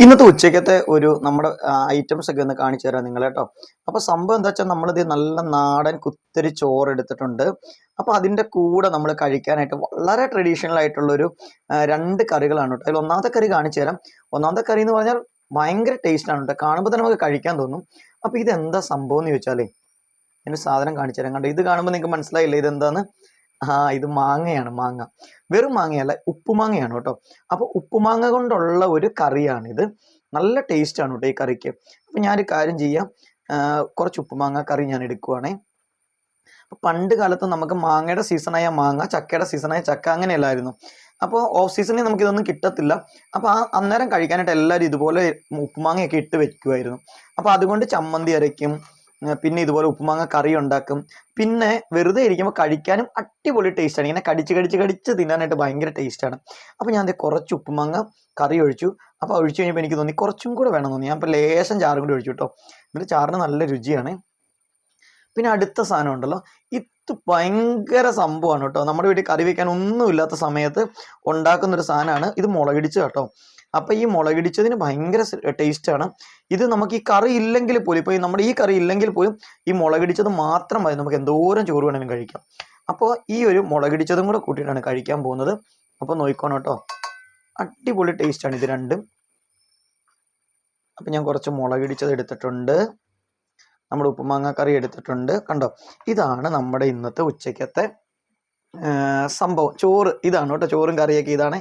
ഇന്നത്തെ ഉച്ചക്കത്തെ ഒരു നമ്മുടെ ഐറ്റംസ് ഒക്കെ ഒന്ന് കാണിച്ചു തരാം നിങ്ങൾ കേട്ടോ അപ്പോൾ സംഭവം എന്താ വെച്ചാൽ നമ്മളിത് നല്ല നാടൻ കുത്തരി ചോറ് എടുത്തിട്ടുണ്ട്. അപ്പോൾ അതിന്റെ കൂടെ നമ്മൾ കഴിക്കാനായിട്ട് വളരെ ട്രഡീഷണൽ ആയിട്ടുള്ള ഒരു രണ്ട് കറികളാണ് കേട്ടോ അതിൽ ഒന്നാമത്തെ കറി കാണിച്ചു തരാം. ഒന്നാമത്തെ കറി എന്ന് പറഞ്ഞാൽ ഭയങ്കര ടേസ്റ്റ് ആണ് കേട്ടോ കാണുമ്പോൾ തന്നെ നമുക്ക് കഴിക്കാൻ തോന്നും. അപ്പോൾ എന്താ സംഭവം എന്ന് ചോദിച്ചാലേ ഞാൻ സാധനം കാണിച്ചു തരാം. കണ്ടോ? ഇത് കാണുമ്പോൾ നിങ്ങൾക്ക് മനസ്സിലായില്ലേ ഇതെന്താന്ന്? ആ ഇത് മാങ്ങയാണ് മാങ്ങ. വെറും മാങ്ങയല്ല ഉപ്പുമാങ്ങയാണ് കേട്ടോ. അപ്പോൾ ഉപ്പുമാങ്ങ കൊണ്ടുള്ള ഒരു കറിയാണിത്. നല്ല ടേസ്റ്റാണ് കേട്ടോ ഈ കറിക്ക്. അപ്പം ഞാനൊരു കാര്യം ചെയ്യാം. കുറച്ച് ഉപ്പുമാങ്ങ കറി ഞാൻ എടുക്കുവാണേ. പണ്ട് കാലത്ത് നമുക്ക് മാങ്ങയുടെ സീസണായ മാങ്ങ ചക്കയുടെ സീസണായ ചക്ക അങ്ങനെയല്ലായിരുന്നു. അപ്പോൾ ഓഫ് സീസണിൽ നമുക്ക് ഇതൊന്നും കിട്ടത്തില്ല. അപ്പോൾ ആ അന്നേരം കഴിക്കാനായിട്ട് എല്ലാവരും ഇതുപോലെ ഉപ്പുമാങ്ങയൊക്കെ ഇട്ട് വെക്കുമായിരുന്നു അപ്പോൾ അതുകൊണ്ട് ചമ്മന്തി അരയ്ക്കും പിന്നെ ഇതുപോലെ ഉപ്പുമാങ്ങ കറി ഉണ്ടാക്കും. പിന്നെ വെറുതെ ഇരിക്കുമ്പോൾ കഴിക്കാനും അടിപൊളി ടേസ്റ്റാണ് ഇങ്ങനെ കടിച്ച് കടിച്ച് കടിച്ച് തിന്നാനായിട്ട് ഭയങ്കര ടേസ്റ്റാണ് അപ്പോൾ ഞാൻ കുറച്ച് ഉപ്പുമാങ്ങ കറി ഒഴിച്ചു. അപ്പോൾ ഒഴിച്ചു കഴിഞ്ഞപ്പോൾ എനിക്ക് തോന്നി കുറച്ചും കൂടെ വേണം തോന്നി. ഞാൻ ഇപ്പോൾ ലേശം ചാറും കൂടി ഒഴിച്ചു കേട്ടോ. എന്നിട്ട് ചാറിന് നല്ല രുചിയാണ്. പിന്നെ അടുത്ത സാധനം ഉണ്ടല്ലോ. ഇത് ഭയങ്കര സംഭവമാണ് കേട്ടോ. നമ്മുടെ വീട്ടിൽ കറി വെക്കാൻ ഒന്നുമില്ലാത്ത സമയത്ത് ഉണ്ടാക്കുന്ന ഒരു സാധനമാണ്. ഇത് മുളകിടിച്ച് കേട്ടോ. അപ്പോൾ ഈ മുളകിടിച്ചതിന് ഭയങ്കര ടേസ്റ്റാണ് ഇത് നമുക്ക് ഈ കറി ഇല്ലെങ്കിൽ പോലും ഇപ്പോൾ നമ്മുടെ ഈ കറി ഇല്ലെങ്കിൽ പോലും ഈ മുളകിടിച്ചത് മാത്രം മതി. നമുക്ക് എന്തോരം ചോറ് വേണമെങ്കിലും കഴിക്കാം. അപ്പോൾ ഈ ഒരു മുളകിടിച്ചതും കൂടെ കൂട്ടിയിട്ടാണ് കഴിക്കാൻ പോകുന്നത്. അപ്പോൾ നോക്കിക്കോണം കേട്ടോ. അടിപൊളി ടേസ്റ്റാണ് ഇത് രണ്ടും. അപ്പം ഞാൻ കുറച്ച് മുളകിടിച്ചത് എടുത്തിട്ടുണ്ട്. നമ്മുടെ ഉപ്പുമാങ്ങ കറി എടുത്തിട്ടുണ്ട്. കണ്ടോ? ഇതാണ് നമ്മുടെ ഇന്നത്തെ ഉച്ചയ്ക്കത്തെ സംഭവം. ചോറ്. ഇതാണ് കേട്ടോ. ചോറും കറിയൊക്കെ ഇതാണ്.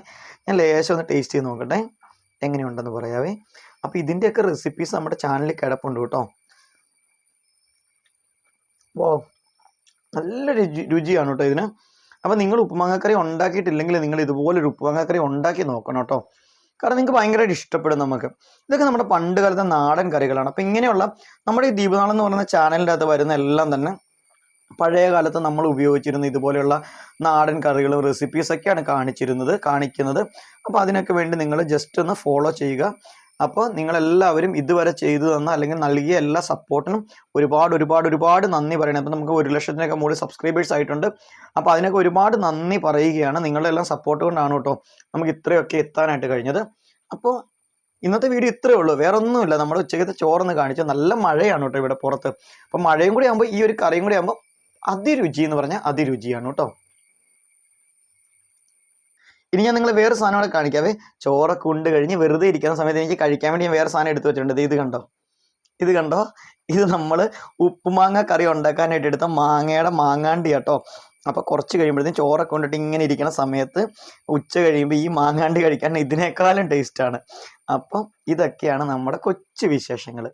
ഞാൻ ലേശം ഒന്ന് ടേസ്റ്റ് ചെയ്ത് നോക്കട്ടെ. എങ്ങനെയുണ്ടെന്ന് പറയാവേ. അപ്പോൾ ഇതിന്റെയൊക്കെ റെസിപ്പീസ് നമ്മുടെ ചാനലിൽ കിടപ്പുണ്ട് കേട്ടോ. ഓ നല്ല രുചി രുചിയാണ് കേട്ടോ ഇതിന്. അപ്പോൾ നിങ്ങൾ ഉപ്പുമാങ്ങക്കറി ഉണ്ടാക്കിയിട്ടില്ലെങ്കിൽ നിങ്ങൾ ഇതുപോലൊരു ഉപ്പുമാങ്ങക്കറി ഉണ്ടാക്കി നോക്കണം കേട്ടോ. കാരണം നിങ്ങൾക്ക് ഭയങ്കരമായിട്ട് ഇഷ്ടപ്പെടും നമുക്ക്. ഇതൊക്കെ നമ്മുടെ പണ്ട് കാലത്തെ നാടൻ കറികളാണ്. അപ്പോൾ ഇങ്ങനെയുള്ള നമ്മുടെ ഈ ദീപനാളെന്ന് പറയുന്ന ചാനലിന്റെ അകത്ത് വരുന്ന എല്ലാം തന്നെ പഴയ കാലത്ത് നമ്മൾ ഉപയോഗിച്ചിരുന്ന ഇതുപോലെയുള്ള നാടൻ കറികളും റെസിപ്പീസൊക്കെയാണ് കാണിച്ചിരുന്നത് കാണിക്കുന്നത്. അപ്പോൾ അതിനൊക്കെ വേണ്ടി നിങ്ങൾ ജസ്റ്റ് ഒന്ന് ഫോളോ ചെയ്യുക. അപ്പോൾ നിങ്ങളെല്ലാവരും ഇതുവരെ ചെയ്തു തന്ന അല്ലെങ്കിൽ നൽകിയ എല്ലാ സപ്പോർട്ടിനും ഒരുപാട് ഒരുപാട് ഒരുപാട് നന്ദി പറയണം. അപ്പോൾ നമുക്ക് ഒരു ലക്ഷത്തിനൊക്കെ മുകളിൽ സബ്സ്ക്രൈബേഴ്സ് ആയിട്ടുണ്ട്. അപ്പോൾ അതിനൊക്കെ ഒരുപാട് നന്ദി പറയുകയാണ്. നിങ്ങളുടെ എല്ലാം സപ്പോർട്ട് കൊണ്ടാണ് കേട്ടോ നമുക്ക് ഇത്രയൊക്കെ എത്താനായിട്ട് കഴിഞ്ഞത്. അപ്പോൾ ഇന്നത്തെ വീഡിയോ ഇത്രയേ ഉള്ളൂ. വേറെ ഒന്നുമില്ല നമ്മുടെ ഉച്ചയ്ക്കത്തെ ചോറൊന്ന് കാണിച്ചു നല്ല മഴയാണ് കേട്ടോ ഇവിടെ പുറത്ത്. അപ്പം മഴയും കൂടി ആകുമ്പോൾ ഈ ഒരു കറിയും കൂടി ആകുമ്പോൾ അതിരുചി എന്ന് പറഞ്ഞാൽ അതിരുചിയാണ് കേട്ടോ. ഇനി ഞാൻ നിങ്ങളെ വേറെ സാധനം കൂടെ കാണിക്കാവേ ചോറൊക്കെ ഉണ്ട് കഴിഞ്ഞ് വെറുതെ ഇരിക്കുന്ന സമയത്ത് എനിക്ക് കഴിക്കാൻ വേണ്ടി ഞാൻ വേറെ സാധനം എടുത്തു വെച്ചിട്ടുണ്ട്. ഇത് കണ്ടോ? ഇത് കണ്ടോ? ഇത് നമ്മൾ ഉപ്പുമാങ്ങ കറി ഉണ്ടാക്കാനായിട്ട് എടുത്ത മാങ്ങയുടെ മാങ്ങാണ്ടി കേട്ടോ അപ്പോൾ കുറച്ച് കഴിയുമ്പോഴത്തേക്കും ചോറൊക്കെ കൊണ്ടിട്ട് ഇങ്ങനെ ഇരിക്കുന്ന സമയത്ത് ഉച്ച കഴിയുമ്പോൾ ഈ മാങ്ങാണ്ടി കഴിക്കാൻ ഇതിനേക്കാളും ടേസ്റ്റാണ് അപ്പം ഇതൊക്കെയാണ് നമ്മുടെ കൊച്ചു വിശേഷങ്ങൾ